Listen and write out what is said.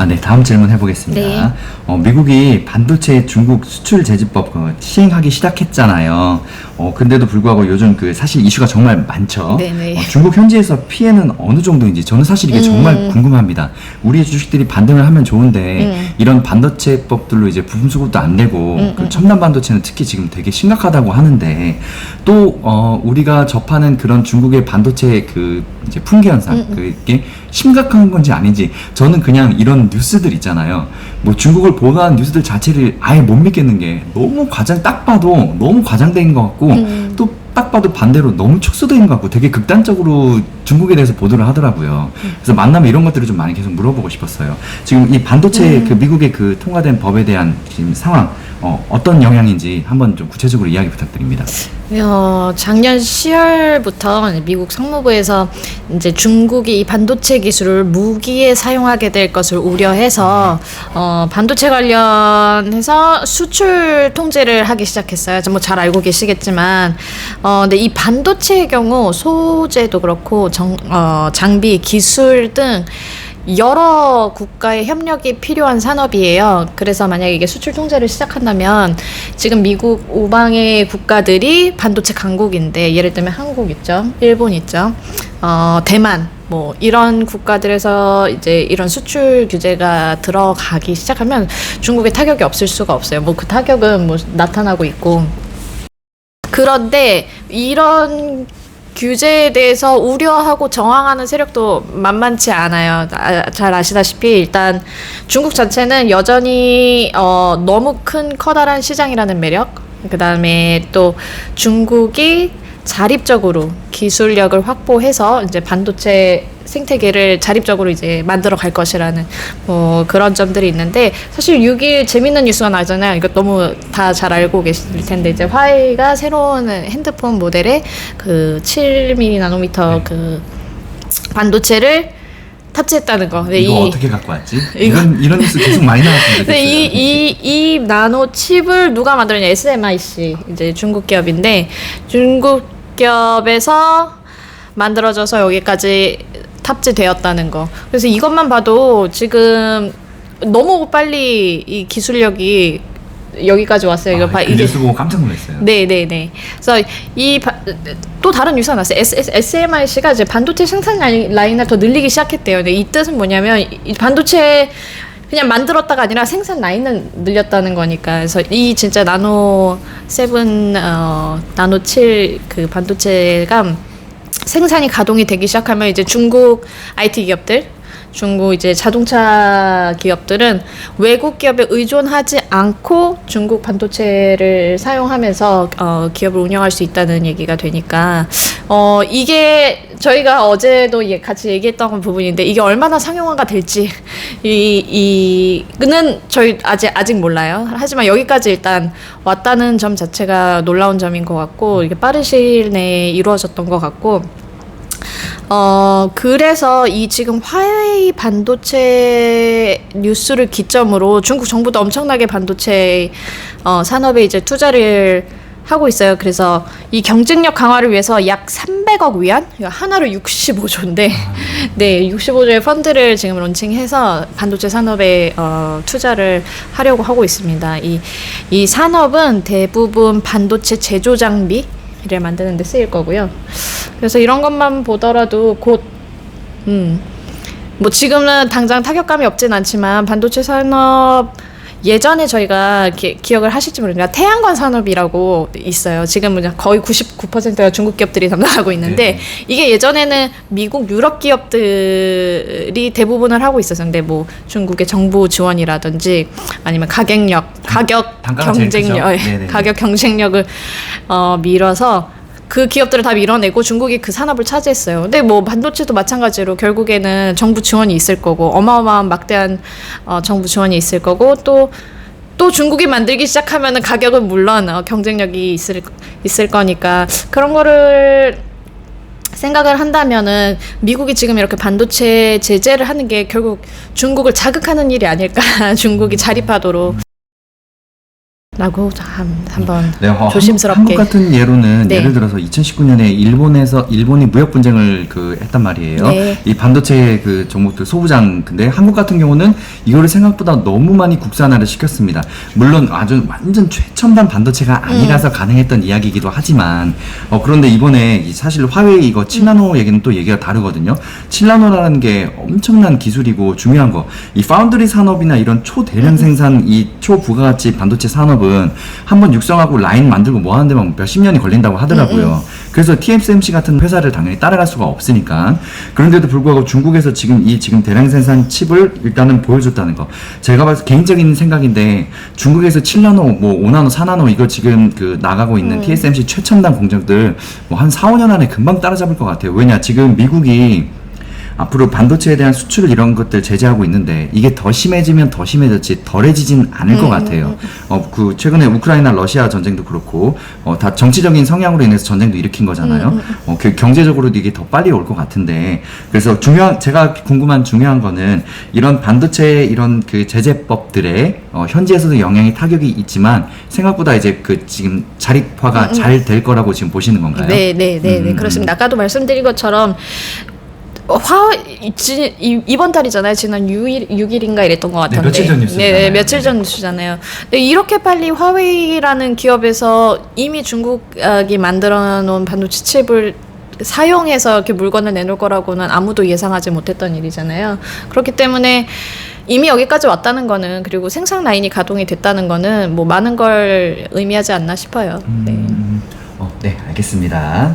아, 네, 다음 질문 해보겠습니다. 네. 어, 미국이 반도체 중국 수출 제지법 그 시행하기 시작했잖아요. 어, 근데도 불구하고 요즘 그 사실 이슈가 정말 많죠. 네네. 어, 중국 현지에서 피해는 어느 정도인지 저는 사실 이게 음. 정말 궁금합니다. 우리의 주식들이 반등을 하면 좋은데 음. 이런 반도체법들로 이제 부품 수급도 안 되고 음, 그 음. 첨단 반도체는 특히 지금 되게 심각하다고 하는데 또 어, 우리가 접하는 그런 중국의 반도체 그 이제 풍기 현상 음, 음. 그게 심각한 건지 아닌지 저는 그냥 이런 뉴스들 있잖아요. 뭐 중국을 보도하는 뉴스들 자체를 아예 못 믿겠는 게 너무 과장 딱 봐도 너무 과장된 것 같고 음. 또딱 봐도 반대로 너무 축소된 것 같고 되게 극단적으로 중국에 대해서 보도를 하더라고요. 그래서 만나면 이런 것들을 좀 많이 계속 물어보고 싶었어요. 지금 이 반도체 음. 그 미국의 그 통과된 법에 대한 지금 상황 어, 어떤 영향인지 한번 좀 구체적으로 이야기 부탁드립니다. 어, 작년 10월부터 미국 상무부에서 이제 중국이 이 반도체 기술을 무기에 사용하게 될 것을 우려해서 어, 반도체 관련해서 수출 통제를 하기 시작했어요. 뭐 잘 알고 계시겠지만, 어, 근데 이 반도체의 경우 소재도 그렇고 정, 어, 장비, 기술 등 여러 국가의 협력이 필요한 산업이에요. 그래서 만약에 이게 수출 통제를 시작한다면 지금 미국 우방의 국가들이 반도체 강국인데 예를 들면 한국 있죠, 일본 있죠, 어, 대만 뭐 이런 국가들에서 이제 이런 수출 규제가 들어가기 시작하면 중국에 타격이 없을 수가 없어요. 뭐 그 타격은 뭐 나타나고 있고 그런데 이런 규제에 대해서 우려하고 저항하는 세력도 만만치 않아요. 아, 잘 아시다시피 일단 중국 자체는 여전히 어, 너무 큰 커다란 시장이라는 매력, 그 다음에 또 중국이 자립적으로 기술력을 확보해서 이제 반도체 생태계를 자립적으로 이제 만들어 갈 것이라는 뭐 그런 점들이 있는데 사실 6일 재밌는 뉴스가 나잖아요. 이거 너무 다 잘 알고 계실 텐데 이제 화웨이가 새로운 핸드폰 모델에 그 7mm 나노미터 네. 그 반도체를 탑재했다는 거. 근데 이거 이 어떻게 갖고 왔지? 이런 이런 뉴스 계속 많이 나왔는데. 근데 이, 이, 이 나노 칩을 누가 만들었냐? SMIC. 이제 중국 기업인데, 중국 기업에서 만들어져서 여기까지 탑재되었다는 거. 그래서 이것만 봐도 지금 너무 빨리 이 기술력이 여기까지 왔어요. 이거 아, 봐. 그 뉴스 보고 깜짝 놀랐어요. 네, 네, 네. 그래서 이 또 다른 뉴스가 났어요. S, SMIC가 이제 반도체 생산 라인- 라인을 더 늘리기 시작했대요. 근데 이 뜻은 뭐냐면 이 반도체 그냥 만들었다가 아니라 생산 라인을 늘렸다는 거니까. 그래서 이 진짜 나노 세븐 어 나노 7그 반도체가 생산이 가동이 되기 시작하면 이제 중국 IT 기업들 중국 이제 자동차 기업들은 외국 기업에 의존하지 않고 중국 반도체를 사용하면서 어, 기업을 운영할 수 있다는 얘기가 되니까 어, 이게 저희가 어제도 예- 같이 얘기했던 부분인데 이게 얼마나 상용화가 될지 이 이는 저희 아직 아직 몰라요. 하지만 여기까지 일단 왔다는 점 자체가 놀라운 점인 것 같고 이게 빠른 시일 내에 이루어졌던 것 같고 어, 그래서 이 지금 화웨이 반도체 뉴스를 기점으로 중국 정부도 엄청나게 반도체 어, 산업에 이제 투자를 하고 있어요. 그래서 이 경쟁력 강화를 위해서 약 300억 위안, 이거 하나로 65조인데, 네, 65조의 펀드를 지금 론칭해서 반도체 산업에 어, 투자를 하려고 하고 있습니다. 이, 이 산업은 대부분 반도체 제조 장비, 를 만드는 데 쓰일 거고요. 그래서 이런 것만 보더라도 곧, 음, 뭐 지금은 당장 타격감이 없진 않지만 반도체 산업 예전에 저희가 기, 기억을 하실지 모르겠는데 태양광 산업이라고 있어요. 지금은 거의 99%가 중국 기업들이 담당하고 있는데 네. 이게 예전에는 미국 유럽 기업들이 대부분을 하고 있었는데 뭐 중국의 정부 지원이라든지 아니면 가격력, 가격 제일 경쟁력, 크죠. 네네. 가격 경쟁력을 어, 밀어서 그 기업들을 다 밀어내고 중국이 그 산업을 차지했어요. 근데 뭐 반도체도 마찬가지로 결국에는 정부 지원이 있을 거고 어마어마한 막대한 어, 정부 지원이 있을 거고 또또 중국이 만들기 시작하면은 가격은 물론 어, 경쟁력이 있을 있을 거니까 그런 거를 생각을 한다면은 미국이 지금 이렇게 반도체 제재를 하는 게 결국 중국을 자극하는 일이 아닐까 중국이 자립하도록 라고 한, 한번 네, 어, 조심스럽게. 한국, 같은 예로는 네. 예를 들어서 2019년에 일본에서 일본이 무역 분쟁을 그 했단 말이에요. 네. 이 반도체 그 종목들 소부장 근데 한국 같은 경우는 이거를 생각보다 너무 많이 국산화를 시켰습니다. 물론 아주 완전 최첨단 반도체가 아니라서 음. 가능했던 이야기이기도 하지만 어 그런데 이번에 이 사실 화웨이 이거 음. 7나노 얘기는 또 얘기가 다르거든요. 7나노라는 게 엄청난 기술이고 중요한 거. 이 파운드리 산업이나 이런 음. 초대량 생산 이 초부가가치 반도체 산업 은 한번 육성하고 라인 만들고 뭐 하는 데만 몇십 년이 걸린다고 하더라고요. 그래서 TSMC 같은 회사를 당연히 따라갈 수가 없으니까. 그런데도 불구하고 중국에서 지금 이 지금 대량 생산 칩을 일단은 보여줬다는 거. 제가 봐서 개인적인 생각인데 중국에서 7나노, 뭐 5나노, 4나노 이거 지금 그 나가고 있는 TSMC 최첨단 공정들 뭐 한 4, 5년 안에 금방 따라잡을 것 같아요. 왜냐 지금 미국이 앞으로 반도체에 대한 수출 이런 것들 제재하고 있는데 이게 더 심해지면 더 심해졌지 덜해지진 않을 것 같아요. 어그 최근에 우크라이나 러시아 전쟁도 그렇고 어 다 정치적인 성향으로 인해서 전쟁도 일으킨 거잖아요. 어그 경제적으로도 이게 더 빨리 올 것 같은데 그래서 중요한 제가 궁금한 중요한 거는 이런 반도체 이런 그 제재법들에 어 현지에서도 영향이 타격이 있지만 생각보다 이제 그 지금 자립화가 잘 될 거라고 지금 보시는 건가요? 네, 네, 네, 네. 음, 그렇습니다. 아까도 말씀드린 것처럼 화 지, 이, 이번 달이잖아요. 지난 6일 6일인가 이랬던 것 같은데. 며칠 전 뉴스잖아요. 네, 네, 며칠 전 뉴스잖아요. 근데 이렇게 빨리 화웨이라는 기업에서 이미 중국이 만들어 놓은 반도체 칩을 사용해서 이렇게 물건을 내놓을 거라고는 아무도 예상하지 못했던 일이잖아요. 그렇기 때문에 이미 여기까지 왔다는 거는 그리고 생산 라인이 가동이 됐다는 거는 뭐 많은 걸 의미하지 않나 싶어요. 네. 음, 어, 네, 알겠습니다.